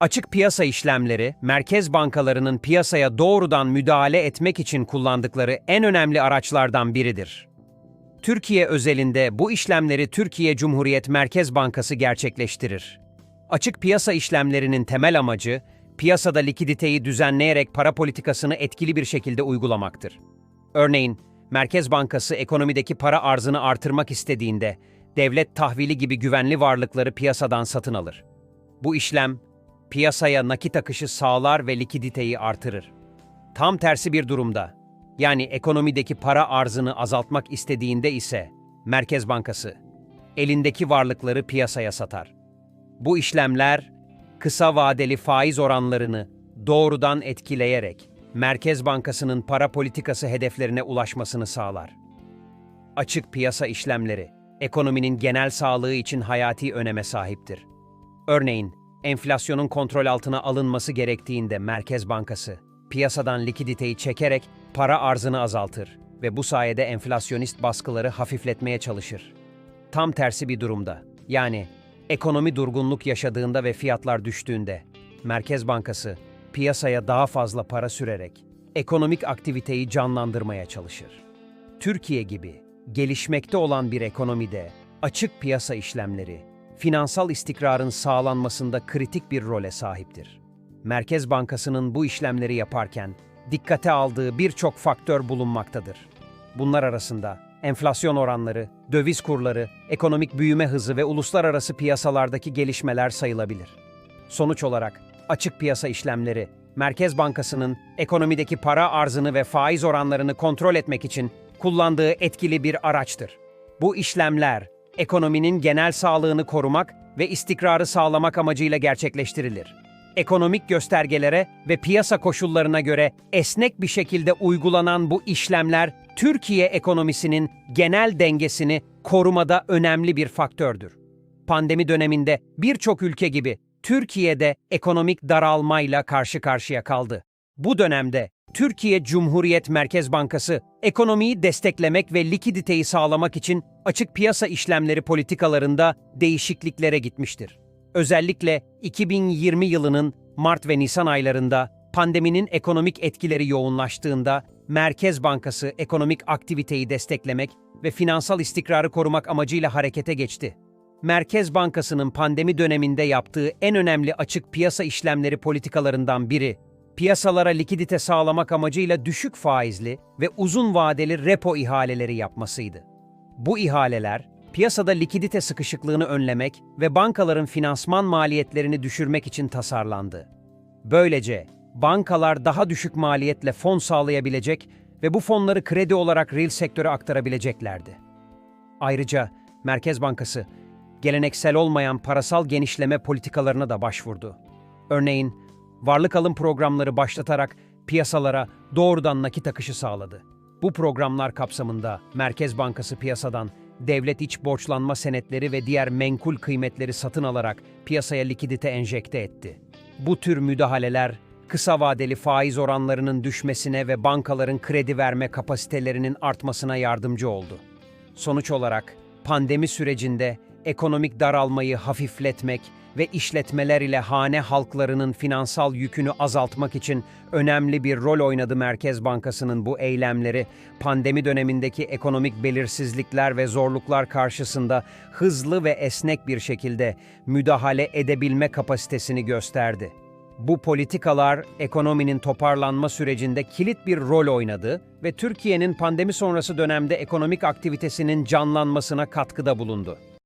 Açık piyasa işlemleri, merkez bankalarının piyasaya doğrudan müdahale etmek için kullandıkları en önemli araçlardan biridir. Türkiye özelinde bu işlemleri Türkiye Cumhuriyet Merkez Bankası gerçekleştirir. Açık piyasa işlemlerinin temel amacı, piyasada likiditeyi düzenleyerek para politikasını etkili bir şekilde uygulamaktır. Örneğin, Merkez Bankası ekonomideki para arzını artırmak istediğinde, devlet tahvili gibi güvenli varlıkları piyasadan satın alır. Bu işlem, piyasaya nakit akışı sağlar ve likiditeyi artırır. Tam tersi bir durumda, yani ekonomideki para arzını azaltmak istediğinde ise Merkez Bankası elindeki varlıkları piyasaya satar. Bu işlemler kısa vadeli faiz oranlarını doğrudan etkileyerek Merkez Bankası'nın para politikası hedeflerine ulaşmasını sağlar. Açık piyasa işlemleri ekonominin genel sağlığı için hayati öneme sahiptir. Örneğin, enflasyonun kontrol altına alınması gerektiğinde Merkez Bankası piyasadan likiditeyi çekerek para arzını azaltır ve bu sayede enflasyonist baskıları hafifletmeye çalışır. Tam tersi bir durumda, yani ekonomi durgunluk yaşadığında ve fiyatlar düştüğünde Merkez Bankası piyasaya daha fazla para sürerek ekonomik aktiviteyi canlandırmaya çalışır. Türkiye gibi gelişmekte olan bir ekonomide açık piyasa işlemleri finansal istikrarın sağlanmasında kritik bir role sahiptir. Merkez Bankası'nın bu işlemleri yaparken dikkate aldığı birçok faktör bulunmaktadır. Bunlar arasında enflasyon oranları, döviz kurları, ekonomik büyüme hızı ve uluslararası piyasalardaki gelişmeler sayılabilir. Sonuç olarak açık piyasa işlemleri Merkez Bankası'nın ekonomideki para arzını ve faiz oranlarını kontrol etmek için kullandığı etkili bir araçtır. Bu işlemler ekonominin genel sağlığını korumak ve istikrarı sağlamak amacıyla gerçekleştirilir. Ekonomik göstergelere ve piyasa koşullarına göre esnek bir şekilde uygulanan bu işlemler Türkiye ekonomisinin genel dengesini korumada önemli bir faktördür. Pandemi döneminde birçok ülke gibi Türkiye'de ekonomik daralmayla karşı karşıya kaldı. Bu dönemde Türkiye Cumhuriyet Merkez Bankası ekonomiyi desteklemek ve likiditeyi sağlamak için açık piyasa işlemleri politikalarında değişikliklere gitmiştir. Özellikle 2020 yılının Mart ve Nisan aylarında pandeminin ekonomik etkileri yoğunlaştığında Merkez Bankası ekonomik aktiviteyi desteklemek ve finansal istikrarı korumak amacıyla harekete geçti. Merkez Bankası'nın pandemi döneminde yaptığı en önemli açık piyasa işlemleri politikalarından biri, piyasalara likidite sağlamak amacıyla düşük faizli ve uzun vadeli repo ihaleleri yapmasıydı. Bu ihaleler, piyasada likidite sıkışıklığını önlemek ve bankaların finansman maliyetlerini düşürmek için tasarlandı. Böylece bankalar daha düşük maliyetle fon sağlayabilecek ve bu fonları kredi olarak reel sektöre aktarabileceklerdi. Ayrıca Merkez Bankası geleneksel olmayan parasal genişleme politikalarına da başvurdu. Örneğin varlık alım programları başlatarak piyasalara doğrudan nakit akışı sağladı. Bu programlar kapsamında Merkez Bankası piyasadan devlet iç borçlanma senetleri ve diğer menkul kıymetleri satın alarak piyasaya likidite enjekte etti. Bu tür müdahaleler kısa vadeli faiz oranlarının düşmesine ve bankaların kredi verme kapasitelerinin artmasına yardımcı oldu. Sonuç olarak pandemi sürecinde ekonomik daralmayı hafifletmek ve işletmeler ile hane halklarının finansal yükünü azaltmak için önemli bir rol oynadı Merkez Bankası'nın bu eylemleri, pandemi dönemindeki ekonomik belirsizlikler ve zorluklar karşısında hızlı ve esnek bir şekilde müdahale edebilme kapasitesini gösterdi. Bu politikalar ekonominin toparlanma sürecinde kilit bir rol oynadı ve Türkiye'nin pandemi sonrası dönemde ekonomik aktivitesinin canlanmasına katkıda bulundu.